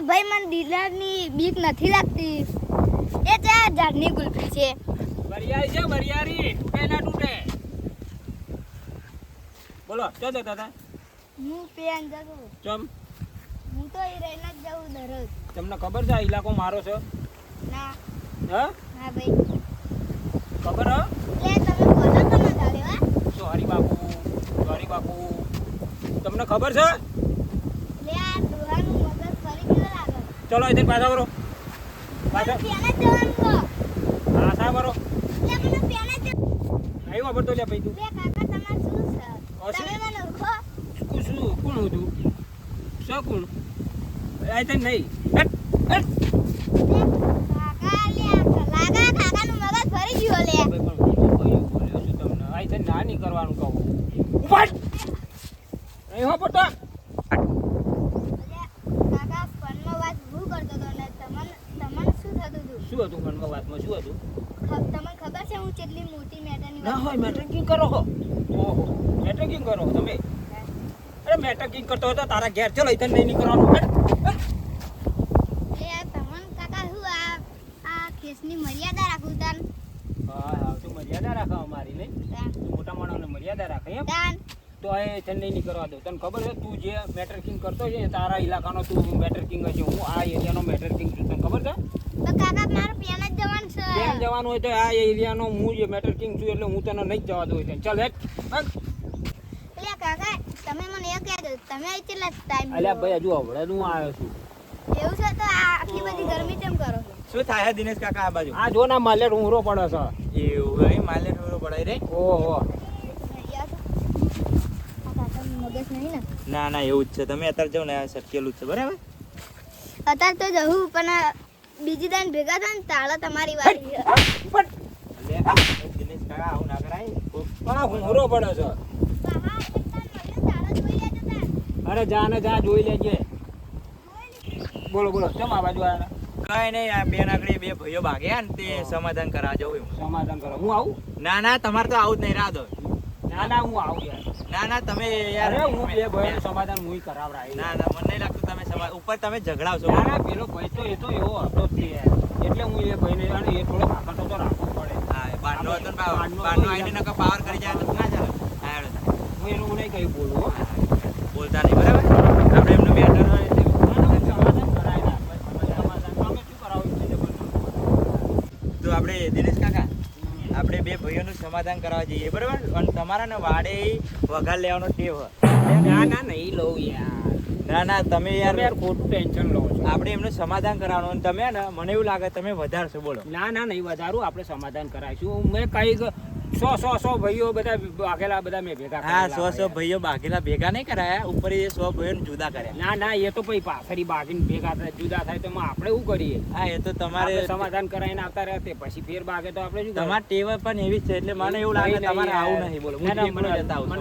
અલ્યા ભાઈ મને ડીલરની બીક નથી લાગતી. એ ચાર ઝાડની ગુલ્ફી છે. વરિયાળી છે વરિયાળી તૂટે ના તૂટે. બોલો ચો જતા હતા? હું પેન જતો ચમ? હું તો એ રહીને જ જાઉં દરરોજ. તમને ખબર છે આ ઇલાકો મારો છે? ના. હા? હા ભાઈ. ખબર હો? લે તમે બોલો તો ના ચાલે હા? સોરી બાપુ સોરી બાપુ. તમને ખબર છે? લે આ ડોહાનું મગજ ફરી ગયું લાગે ચલો અહીંથી પાછા વરો પાછા. કહો. હા સા વરો પેન જ જવાનું. લે ભાઈ તું. શું શું? તમે મને ઓળખો? શું? કોણ હતું આ તને નહીં. લે કાકા લે લાગા કાકાનું મગજ ફરી ગયું લે ભાઈ પણ હું તો કયું બોલ્યો છું તમને આ તને ના નહીં કરવાનું કહું ઉપાડ નહીં વાપરતો લે કાકા ફોનમાં વાત હું કરતો હતો ને તમને તમને શું થતું હતું શું વાતમાં શું હતું? તમને ખબર છે હું કેટલી મોટી મેટરની ના હોય મેટર્કિંગ કરો હો. ઓહો મેટર્કિંગ કરો તમે. અરે મેટર્કિંગ કરતો હતો તારા ઘેર ચલો ઇતન નહીં નીકળવાનું. એ. લે કાકા શું આ આ કેસની મર્યાદા રાખું તાન? હા હા તું મર્યાદા રાખો અમારી નહીં? તું મોટા માણસને મર્યાદા રાખે એમ? તાન. તો એ તને નહીં કરવા દઉં તને ખબર છે તું જે મેટર્કિંગ કરતો છે તારા ઇલાકાનો તું મેટર કિંગ છે. હું આ એરિયાનો મેટર કિંગ છું. તને ખબર છે તો કાકા મારે પેન જ જવાનું જવાનું હોય તો આ એરિયાનો હું જે મેટર કિંગ છું એટલે હું તને નહીં જવા દઉં હોય ચાલ હેટ. કાકા તમે મને એ કહી દો તમે કેટલા ટાઈમ અલ્યા ભાઈ હજુ હવડે હું આવ્યો છું. એવું છે તો આ આટલી બધી ગરમી કેમ કરો? શું થાય છે દિનેશ કાકા આ બાજુ? આ જો ના માલેટ રૂંગરો પડે છે. એવું ભાઈ માલે રોરો પડાય રે? ઓહો ને? ના ના એવું જ છે. તમે અત્યારે જાઓ ને સટકેલું જ છે બરાબર? અત્યારે તો જવું પણ બીજી દાન ભેગા થાય ને તાળા તમારી વાળી. અરે જા ને જા જોઈ લેજે. બોલો બોલો ચમ આ બાજુ આવ્યા? કઈ નહીં આ બેન આગળ બે ભાઈઓ ભાગ્યા ને તે સમાધાન કરા જવું સમાધાન કરો. હું આવું? ના ના તમારે તો આવું જ નહીં રાહ દો. ના ના હું આવું યાર. ના ના તમે યાર. હું બે ભાઈનું સમાધાન હું કરાવડાવી ના ના મને નહીં લાગતું તમે સમાધાન. ઉપર તમે ઝઘડાવશો. ના ના પેલો ભાઈ તો એ તો એવો હતો જ યાર. એટલે હું એ ભાઈને અને એ થોડો ભાગતો તો રાખવો પડે. હા બારનો હતો બારનો આઈને નકા પાવર કરી જાય તો ના ચાલે. હા હેડો. હું એનું નહીં કઈ બોલું બોલતા નહીં બરાબર? આપણે એમનું મેટર હોય એટલે. તો આપણે દિનેશ કાકા? આપણે બે ભાઈઓનું સમાધાન કરવા જઈએ બરાબર? અને તમારા ને વાડે વઘાર લેવાનો ટેવ ના ના નહીં લઉં યાર. ના ના તમે તમે યાર યાર ખોટું ટેન્શન લો છો. આપણે એમનું સમાધાન કરાવવાનું અને તમે ને મને એવું લાગે તમે વધારશો બોલો. ના ના નહીં વધારું આપણે સમાધાન કરાવીશું. મેં કંઈક સો સો સો ભાઈઓ બધા ભાગેલા બધા મેં ભેગા હા સો સો ભાઈઓ. બાકેલા ભેગા નહીં કરાયા ઉપર એ સો ભાઈઓ જુદા કર્યા. ના ના એ તો પછી પાછળી બાગીને ભેગા થાય જુદા થાય તો આપણે શું કરીએ? હા એ તો તમારે તમારે સમાધાન કરાવીને આવતા રહે તે પછી ફેર બાગે તો આપણે શું કરવાનું? ટેવ પણ એવી છે એટલે મને એવું લાગે તમારે આવું નહીં બોલો. હું જતા આવું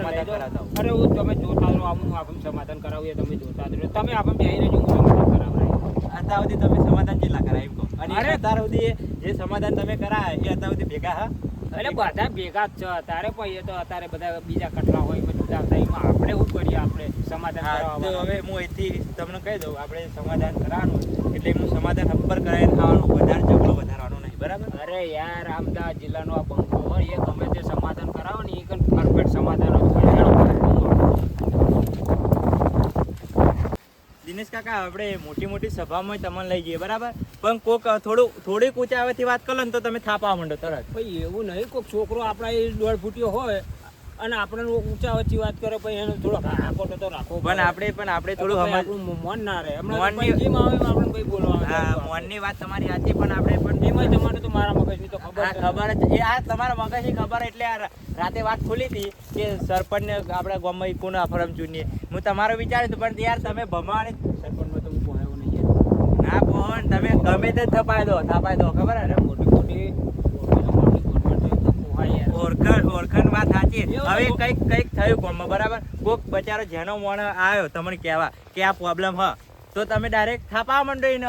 અરે હું તમે જોતા રહો આમ આપણને સમાધાન કરાવીએ તમે જોતા રહો. તમે આપણને બેહીને જો હું સમાધાન કરાવડાવીશ. અત્યાર સુધી તમે સમાધાન જેટલા કરાય અને અત્યાર સુધી જે સમાધાન તમે કરાય એ અત્યાર સુધી ભેગા હા? એટલે બધા ભેગા જ છે. અત્યારે પણ એ તો અત્યારે બધા બીજા કટલા હોય બધું જુદા થાય. એમાં આપણે શું કરીએ આપણે સમાધાન તો હવે હું અહીંથી તમને કહી દઉં આપણે સમાધાન કરાવવાનું એટલે એનું સમાધાન હપ્પર કરાવીને આવવાનું વધારે ઝઘડો વધારવાનો નહીં બરાબર? અરે યાર અમદાવાદ જિલ્લાનો આ બંકો હોય એ ગમે તે સમાધાન કરાવો ને એ પણ પરફેક્ટ સમાધાન જ હોય. દિનેશ કાકા, આપણે મોટી મોટી સભામાં તમને લઈ જઈએ, બરાબર? પણ કોક થોડું, થોડીક ઊંચાઈથી વાત કરો ને તો તમે થાપા માંડો તરત. ભાઈ, એવું નહીં કોઈક છોકરો આપણા એ દોઢ ફૂટ્યો હોય અને આપણે ઊંચા વચ્ચે વાત કરો પછી એનો થોડો આકોટો તો રાખો. પણ આપણે પણ આપણે થોડું આપણું મન ના રહે. મોનની- જેમ આવે આપણે ભાઈ બોલવા હા મોનની વાત તમારી સાચી પણ આપણે પણ એમાં તમારે તો મારા મગજની તો ખબર છે. ખબર એ આ તમારા મગજની ખબર એટલે આ રાતે વાત ખુલી હતી કે સરપંચને આપણા ગામમાં કોને અફરમ ચૂનીએ. હું તમારો વિચાર્યું હતો પણ યાર તમે ભમાવાની સરપંચમાં તો હું ભણાયો નહીં. ના પણ તમે ગમે તે થપાઈ દો થપાય દો ખબર ને મોટી મોટી મોટી ગોઠવણ તો પોહાય યાર. ઓળખણ ઓળખણ વાત સાચી. હવે કંઈક કંઈક થયું ગામમાં બરાબર? કોક બચારો જેનો મોણ આવ્યો તમને કહેવા કે આ પ્રોબ્લેમ હ. તો તમે ડાયરેક્ટ થાપા માંડો ન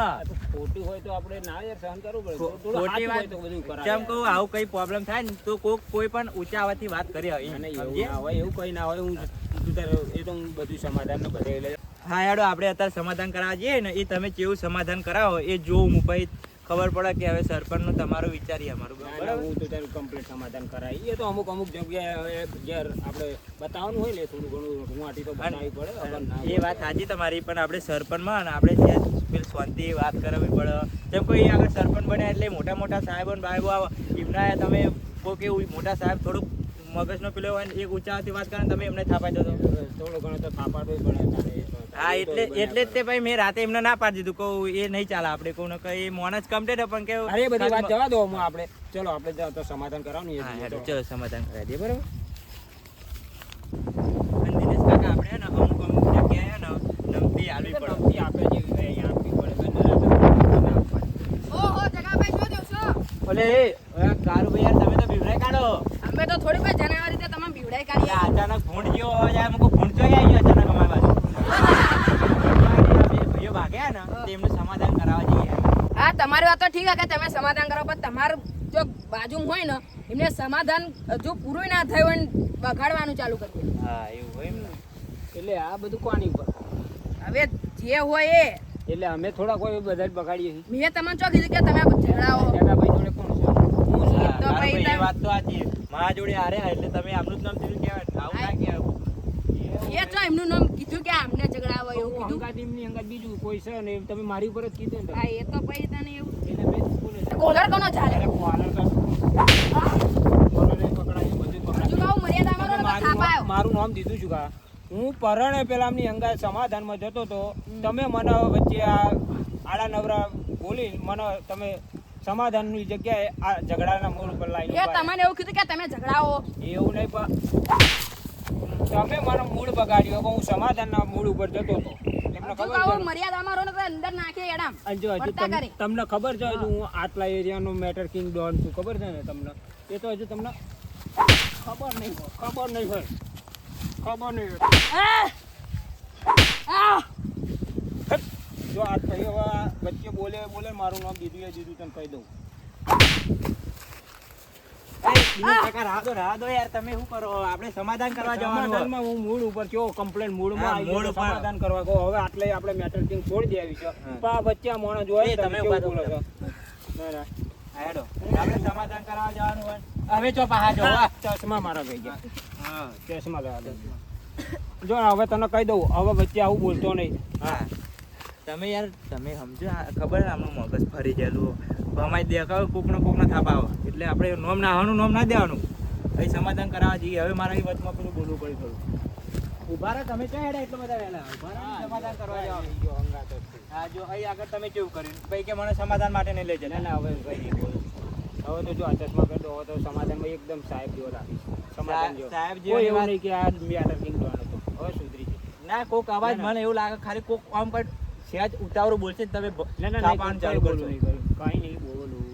ખોટી હોય તો આપણે ના યાર સહન કરવું પડે. ખોટી વાત. તો બધું કરાય. જેમ કહું આવું કઈ પ્રોબ્લેમ થાય ને તો કોક કોઈ પણ ઊંચા અવાજથી વાત કરી હોય એવું ના હોય એવું કઈ ના હોય. હું એ તો હું બધું સમાધાન બધે લઈ હા યાડો આપણે અત્યારે સમાધાન કરાવવા જઈએ ને એ તમે કેવું સમાધાન કરાવો એ જોઉં હું પછી ખબર પડે કે હવે સરપંચનું તમારો વિચારીએ અમારું બરાબર? હું તો તારું કમ્પ્લીટ સમાધાન કરાવી. એ તો અમુક અમુક જગ્યાએ હવે ઘેર આપણે બતાવવાનું હોય ને થોડું ઘણું ગુવાહાટી તો બતાવવી પડે એ વાત સાચી તમારી પણ આપણે સરપંચમાં ને આપણે ત્યાં પેલી શાંતિ વાત કરવી પડે. જેમ કોઈ આગળ સરપંચ બન્યા એટલે મોટા મોટા સાહેબો આવે એમના તમે કોઈ કેવું મોટા સાહેબ થોડુંક મગજનો પેલો હોય ને એક ઊંચાથી વાત કરે તમે એમને થાપાઈ દો થોડું ઘણો તો થાપાડવું જ પડે. હા એટલે એટલે જ તે ભાઈ મેં રાતે એમને ના પાડી દીધું. કહું એ નહીં ચાલે આપણે. કહું ને એ મોન જ કમ્પ્લીટ પણ કે અરે બધી વાત જવા દો હું આપણે. ચલો આપણે તો સમાધાન જોઈએ. હેડો, ચલો સમાધાન કરાવી. દઈએ બરાબર? અને દિનેશ કાકા આપણે ને અમુક અમુક જગ્યાએ ને નમતી આલવી પડે. નમતી જેવી આપવી પડે. તો નરા ના આપવાની. ઓહો જગાભાઈ શું કહો છો? ઓલે એ કારું ભાઈ યાર તમે તો બીવરાઈ કાઢો. અમે તો થોડી કોઈ જણાવી રીતે તમે બીવડાઈ કાઢી અચાનક ભૂંડ જેવો અવાજ આવે મુકો ભૂંડ ચોઈ આવી ગયો અચાનક અમારી બાજુ આ બે ભાઈઓ ભાગ્યા ને તો એમનું સમાધાન કરાવવા જઈએ હા તમારી વાત તો ઠીક છે કે તમે સમાધાન કરો પણ તમારું જો બાજુમાં હોય ને એમને સમાધાન હજુ પૂરું ના થયું હોય ને બગાડવાનું ચાલુ કરી હા એવું હોય એમ ને. એટલે આ બધું કોની પર હવે જે હોય એ. એટલે અમે થોડા કોઈ બધા જ બગાડીએ છીએ. મેં તમને ચો કીધું કે તમે ઝઘડાઓ જગાભાઈ જોડે કોણ છે? હું છું. તો ભાઈ ભાઈ, વાત તો સાચી મારા જોડે આરે એટલે તમે આમનું જ નામ કહેવાય આવું ના કહેવાય. એ તો એમનું નામ કીધું કે આમને આવે એવું કીધું. એમની હંગાત બીજું કોઈ છે ને તમે મારી ઉપર જ કીધું ને હા એ તો પછી તને એવું. એટલે મેં કોલર કોનો ચાલે? કોલર તો મારું નામ- દીધું છું કા? હું પરણે પેલા એમની અંગા સમાધાનમાં જતો તો તમે મને વચ્ચે આ આડા નવરા બોલી મને તમે સમાધાનની જગ્યાએ આ ઝઘડાના મૂળ ઉપર લાવી એ તમને એવું કીધું કે તમે ઝઘડાઓ એવું નહીં પણ તમે મારો મૂળ બગાડ્યો કે હું સમાધાનના મૂળ ઉપર જતો હતો. તમને ખબર છે? હજુ તમને હું. આટલા એરિયાનો મેટર કિંગ ડોન છું. ખબર છે ને તમને? એ તો હજુ તમને ખબર નહીં ખબર નહીં હોય. ખબર નહીં! જો આ થઈ હવે વચ્ચે બોલે બોલે મારું નામ દીધું એ દીધું તને કહી દઉં. સમાધાન કરવા જવાનું હું મૂળ ઉપર કેવો કમ્પ્લેન મૂળમાં. સમાધાન કરવા કહો. હવે આટલે આપણે મેટર કિંગ છોડી દેવી છે. પણ આ વચ્ચે માણસ જોયે તમે બોલો છો? હેડો. આપણે સમાધાન કરવા જવાનું હોય. હવે ચો પાહા જો ચશ્મા મારા ભાઈ ગયા. હા ચશ્મા લેવા દે. જો હવે તને કહી દઉં હવે વચ્ચે આવું બોલતો નહીં. હા. તમે યાર તમે સમજો ખબર આમનું મગજ ફરી ગયેલું. ભમાઈ દેખાવ કોકનો કોકનો થાપ આવે. એટલે આપણે નોમ ના આવવાનું નોમ ના દેવાનું. એ સમાધાન કરાવવા જઈએ. હવે મારા વચમાં પેલું બોલવું પડે થોડું. ઊભા રહો તમે ક્યાં હેડા એટલો બધા વહેલા? ઊભા રહો સમાધાન કરવા જાઓ. હા જો અહીં આગળ તમે કેવું કર્યું? ભાઈ કે મને સમાધાન માટે નહીં લઈ જાય ના હવે ભાઈ હવે તો જો આ ચશ્મા કરતો હવે તો સમાધાનમાં એકદમ સાહેબ જેવો રાખીશ સમાધાન જેવો. સાહેબ જેવો એવું નહીં કે આ મેટર કિંગ ડોન હતો હવે સુધરી જાય ના કોક અવાજ. મને એવું લાગે ખાલી કોક આમ કઈ સહેજ ઉતાવળ બોલશે તમે બ- ના ના ચાલુ કરશો કઈ નહીં બોલું.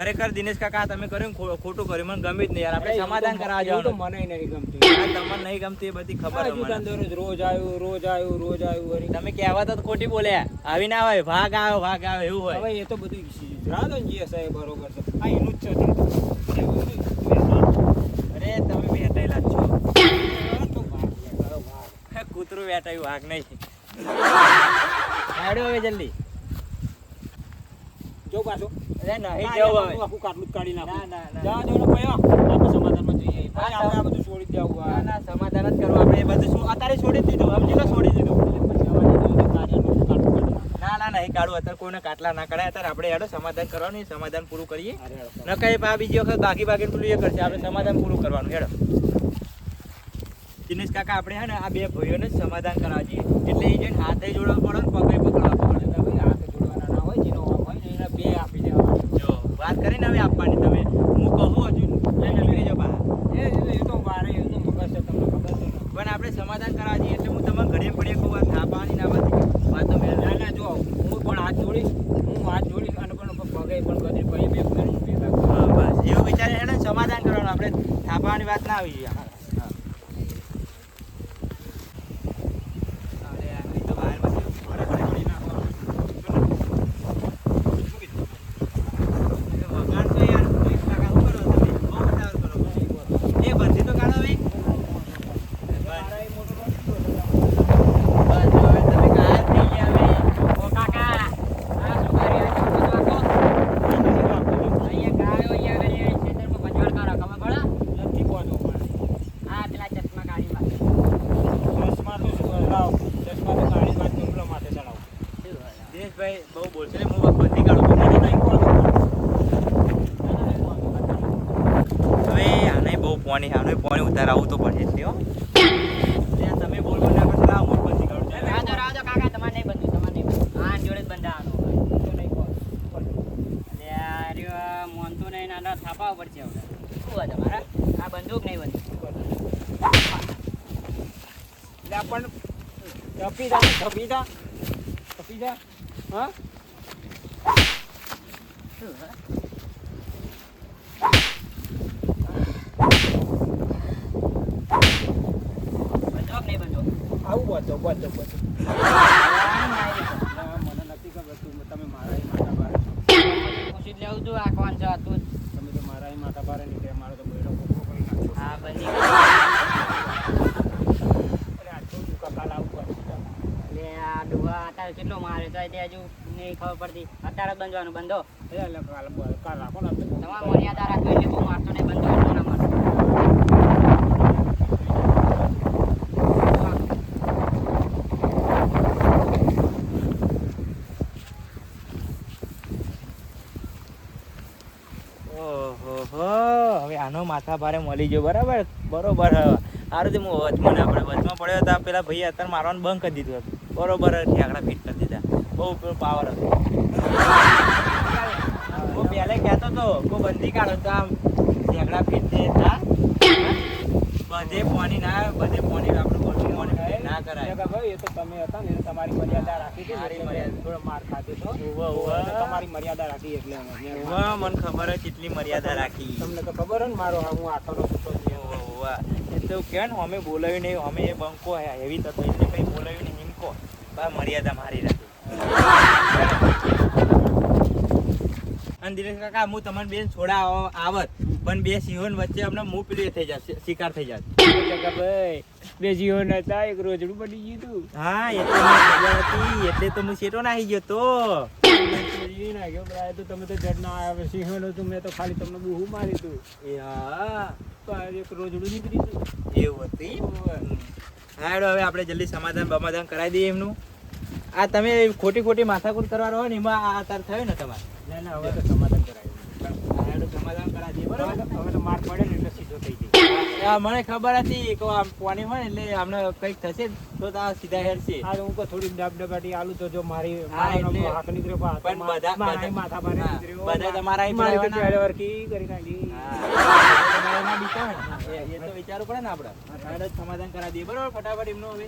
ખરેખર દિનેશ કાકા તમે કર્યું ખોટું કર્યું. મને ગમે જ નહીં યાર. આપણે સમાધાન કરાવવા જવાનું. મને નહીં ગમતું. તમને નહીં ગમતી એ બધી ખબર આ છે મને. દુકાનદારો જ રોજ આવ્યું રોજ આવ્યું રોજ આવ્યું તમે કહેવત તો ખોટી બોલ્યા આવી ના હોય ભાગ આવ્યો ભાગ આવ્યો એવું હોય. હવે એ તો બધું રાધન જી હશે બરોબર છે. આ એનું જ છે તે. એવું નહીં. અરે તમે વેટાયેલા જ છો આ તો ભાગ લે, કયો ભાગ? કૂતરું વેટાયું આગ નહીં હેડો હવે જલ્દી. જો પાછો. અરે નહીં જવું હવે. આખું કાટલું જ કાઢી નાખું. ના, ના, ના. જવા દો ને ભાઈ, આપણે સમાધાનમાં જઈએ. ભાઈ, આપણે આ બધું છોડી જ દેવું. ના ના સમાધાન જ કરો આપણે એ બધું શું અત્યારે છોડી જ દીધું. સમજી લો છોડી દીધું. ને. ના ના નહીં કાઢું અત્યારે કોઈને કાટલા ના કઢાય અત્યારે આપણે હેડો સમાધાન કરવાનું સમાધાન પૂરું કરીએ. ન કઈ પા બીજી વખત બાકી બાકી પેલું એ કરશે. આપણે સમાધાન પૂરું કરવાનું. હેડો. દિનેશ કાકા આપણે હે ને આ બે ભાઈઓને જ સમાધાન કરવા જઈએ. એટલે એ જઈને હાથે જોડવા પડે ને પગે પકડવા પડે. એટલે ભાઈ, હાથ જોડવાના ના હોય, જેનો હોય ને એના બે આપી દેવા. જો વાત કરીને હવે આપવાની તમે. હું કહું હજુ લઈને લઈ જાઓ બહાર. એ એ તો મારે એ તો મગજ છે, તમને ખબર છે પણ આપણે સમાધાન કરવા જઈએ એટલે હું તમને ઘડીએ પડીએ કહું આ થાપાની ના વાત વાતો મેં ના ના જો હું પણ હાથ જોડીશ હું હાથ જોડીશ અને પણ પગે પણ કદી ભાઈ બે ફેરી ભેગા કરું. હા, બસ. એવું વિચારે એને સમાધાન કરવાનું. આપણે થાપાવાની વાત ના આવી પોણી આને પોણી ઉતાર આવું તો પડે તમે બોલ બોલ ના કરતા તમારે નહીં બંધું તમારે નહીં જોડે જ બંધાવાનો નહીં બોલ એટલે નહીં નાના થાપા ઉપર છે હવે. શું તમારા? આ બંદૂક નહીં બંધું પણ કપી દા કપી દા. કપી દા. હા? શું આવું બધો બધો બધો મને નથી ખબર તમે મારા ય માથા પૂછી લેવું તું આ કોણ છે તમે તો મારા માથા ભારે નીકળે મારો તો બેડો કોકો કરી નાખ્યો હા બંધી અરે આ તો કાલ આ ડુહા અત્યારે કેટલો મારે તો હજુ નહીં ખબર પડતી. અત્યારે બંધવાનું બંધો. તમારે મર્યાદા મારતો નહીં એટલો ના મારતો આનો માથા ભારે મળી ગયો બરાબર? બરોબર સારું તે હું વચમાં ના પડે વચમાં પડ્યો હતા પેલા ભાઈ અત્યારે મારવાનું બંધ કરી દીધું હતું. બરોબર ઠેકડા ફિટ કરી દીધા. બહુ પાવર હતો. હું પહેલે કહેતો હતો કોઈ બંધી કાઢો. તો આમ ઝેગડા ફિટ ના બધે પોણી ના બધે પાણી આપણે બધું પાણી ના કરાય. કે ભાઈ એ તો તમે હતા ને તમારી મર્યાદા રાખી હતી મારી મર્યાદા. થોડો માર ખાધો તો ઉવ્વ, ઉવ્વ. એટલે તમારી મર્યાદા રાખી એટલે હા મને ખબર જ કેટલી મર્યાદા રાખી. તમને તો ખબર ને મારો હું આઠનો છૂટો છું. એ તો કે ને અમે બોલાવ્યું નહીં અમે એ બંકો હેવી થતો એટલે કંઈ બોલાવ્યું નહીં એમ કહો. મર્યાદા મારી રાખી. અને દિનેશ કાકા હું તમને બેન છોડા આવત પણ બે સિંહોન વચ્ચે અમને મું પેલું થઈ જશે શિકાર થઈ જશે કાકા ભાઈ બે જીવો હતા એક રોજડું બની ગયું તું. હા એટલે મજા હતી એટલે તો હું શેટો નાહી ગયો તો. નાખ્યો પણ તો તમે તો જડ ના આવ્યા સિંહણ હતું મેં તો ખાલી તમને બહુ મારી તું. એ હા. એક રોજડું નીકળી એવું હતું હા હવે આપણે જલ્દી સમાધાન બમાધાન કરાવી દઈએ એમનું. આ તમે ખોટી ખોટી માથાકૂટ કરવા રહો ને એમાં આ તાર થયું ને તમારે? ના ના હવે તો સમાધાન કરાવ્યું સમાધાન કરાવી દઈએ બરાબર? હવે તો- માર પડે ને એટલે સીધો થઈ જાય. મને ખબર હતી કે આમ પાણી હોય એટલે આમને કંઈક થશે તો આ સીધા હેરશે. આ હું તો થોડી ડબ ડબાટી આલુ તો જો મારી હાથ નીકળ્યો પણ બધા- માથા ભારે બધા તમારા મારી તો રહેવાના. ચાર કરી નાખી. એ- તો વિચારવું પડે ને આપણે. સમાધાન કરાવી દઈએ. બરાબર ફટાફટ એમનું હવે.